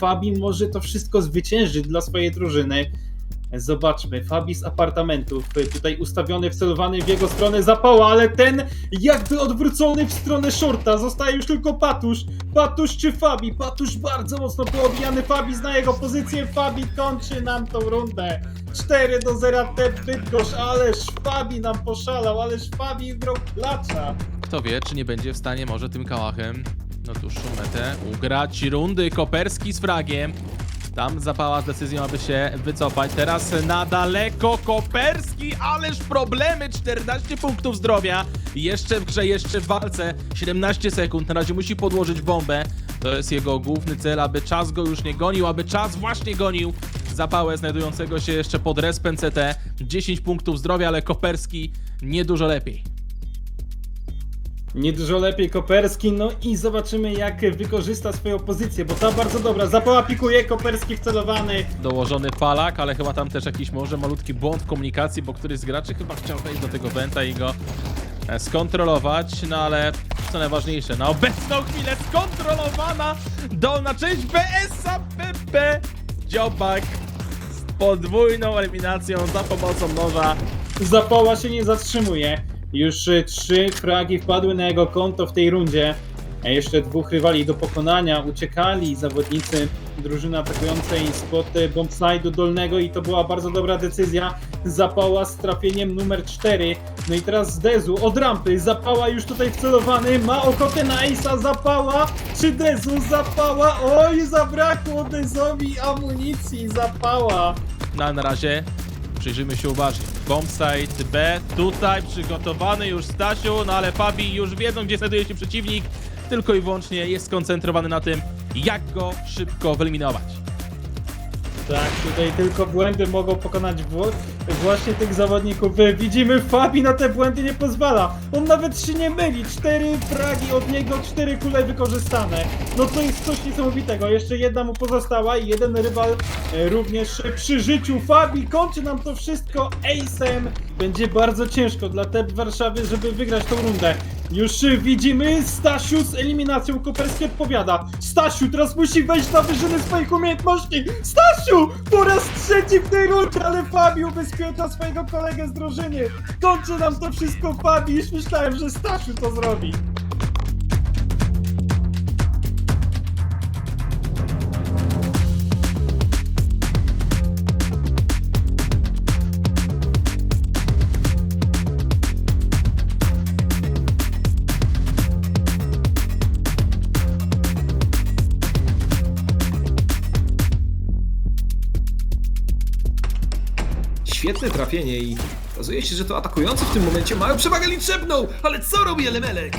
Fabi może to wszystko zwyciężyć dla swojej drużyny. Zobaczmy, Fabi z apartamentów, y, tutaj ustawiony, wcelowany w jego stronę zapała, ale ten jakby odwrócony w stronę shorta, zostaje już tylko Patusz. Patusz czy Fabi? Patusz bardzo mocno poobijany, Fabi zna jego pozycję, Fabi kończy nam tą rundę. 4 do 0 te Bydgoszcz, ależ Fabi nam poszalał, ależ Fabi grał klacza. Kto wie, czy nie będzie w stanie może tym kałachem na dłuższą metę ugrać rundy Koperski z fragiem. Tam zapała z decyzją, aby się wycofać. Teraz na daleko Koperski, ależ problemy, 14 punktów zdrowia. Jeszcze w grze, jeszcze w walce, 17 sekund. Na razie musi podłożyć bombę. To jest jego główny cel, aby czas go już nie gonił, aby czas właśnie gonił zapałę znajdującego się jeszcze pod respem CT. 10 punktów zdrowia, ale Koperski nie dużo lepiej. Nie dużo lepiej Koperski, no i zobaczymy jak wykorzysta swoją pozycję, bo ta bardzo dobra. Zapała pikuje, Koperski wcelowany. dołożony palak, ale chyba tam też jakiś może malutki błąd w komunikacji, bo któryś z graczy chyba chciał wejść do tego wenta i go e, skontrolować, no ale co najważniejsze, na obecną chwilę skontrolowana dolna część BS-a PP Dziobak z podwójną eliminacją za pomocą noża. Zapała się nie zatrzymuje. Już y, trzy fragi wpadły na jego konto w tej rundzie. A jeszcze dwóch rywali do pokonania. Uciekali zawodnicy drużyny atakującej spod y, bombside'u dolnego i to była bardzo dobra decyzja. Zapała z trafieniem numer 4. No i teraz z Dezu od rampy. Zapała już tutaj wcelowany. Ma ochotę na Ace'a. Zapała czy Dezu? Zapała. Oj, zabrakło Dezowi amunicji. Zapała. No a na razie przyjrzyjmy się uważnie. Bombsite B, tutaj przygotowany już Stasiu, no ale Fabi już wiedzą, gdzie znajduje się przeciwnik. Tylko i wyłącznie jest skoncentrowany na tym, jak go szybko wyeliminować. Tak, tutaj tylko błędy mogą pokonać właśnie tych zawodników. E, Widzimy, Fabi na te błędy nie pozwala. On nawet się nie myli. Cztery fragi od niego, cztery kule wykorzystane. No to jest coś niesamowitego. Jeszcze jedna mu pozostała i jeden rywal e, również przy życiu. Fabi kończy nam to wszystko ace'em. Będzie bardzo ciężko dla TEP Warszawy, żeby wygrać tą rundę. Już widzimy, Stasiu z eliminacją Koperski odpowiada. Stasiu teraz musi wejść na wyżyny swoich umiejętności. Stasiu! Po raz trzeci w tej rundzie, ale Fabi ubezpiecza swojego kolegę z drużyny. Kończy nam to wszystko Fabi, już myślałem, że Stasiu to zrobi. Świetne trafienie i okazuje się, że to atakujący w tym momencie mają przewagę liczebną! Ale co robi Elemelek?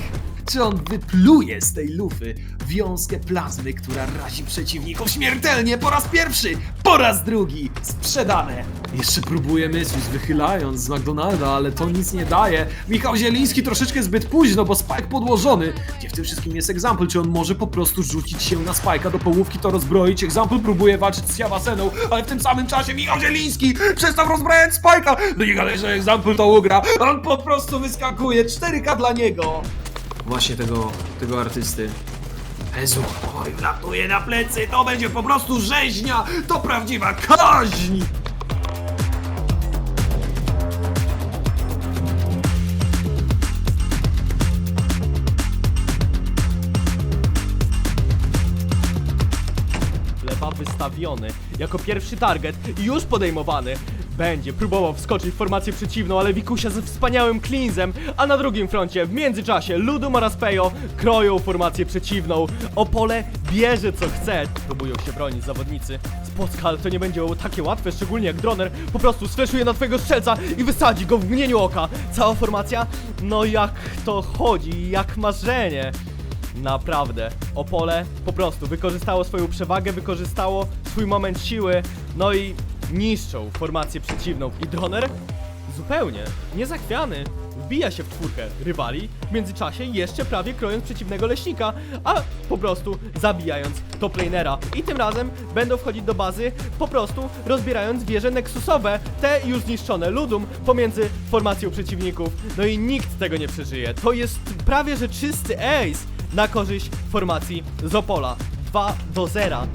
Czy on wypluje z tej lufy wiązkę plazmy, która razi przeciwników śmiertelnie po raz pierwszy, po raz drugi? Sprzedane! Jeszcze próbuje Mysus wychylając z McDonalda, ale to nic nie daje. Michał Zieliński troszeczkę zbyt późno, bo Spike podłożony. Gdzie w tym wszystkim jest Example? Czy on może po prostu rzucić się na Spike'a do połówki, to rozbroić? Example próbuje walczyć z Siawaseną, ale w tym samym czasie Michał Zieliński przestał rozbrajać Spike'a. No nie gadaj, że Example to ugra. On po prostu wyskakuje. 4K dla niego. Właśnie tego, tego artysty. Jezu, oj, latuje na plecy, to będzie po prostu rzeźnia, to prawdziwa kaźń! Lewa wystawiony jako pierwszy target i już podejmowany. Będzie próbował wskoczyć w formację przeciwną, ale Wikusia ze wspaniałym cleansem, a na drugim froncie w międzyczasie Ludum oraz Pejo kroją formację przeciwną. Opole bierze co chce. Próbują się bronić zawodnicy. Spotka, ale to nie będzie takie łatwe, szczególnie jak Droner po prostu sfleszuje na twojego strzelca i wysadzi go w mgnieniu oka. Cała formacja? No jak to chodzi, jak marzenie. Naprawdę. Opole po prostu wykorzystało swoją przewagę, wykorzystało swój moment siły, no i niszczą formację przeciwną. I Droner zupełnie niezachwiany wbija się w czwórkę rywali, w międzyczasie jeszcze prawie krojąc przeciwnego leśnika, a po prostu zabijając top lanera. I tym razem będą wchodzić do bazy, po prostu rozbierając wieże nexusowe, te już zniszczone ludum pomiędzy formacją przeciwników. No i nikt tego nie przeżyje. To jest prawie że czysty ace na korzyść formacji z Opola. 2 do 0.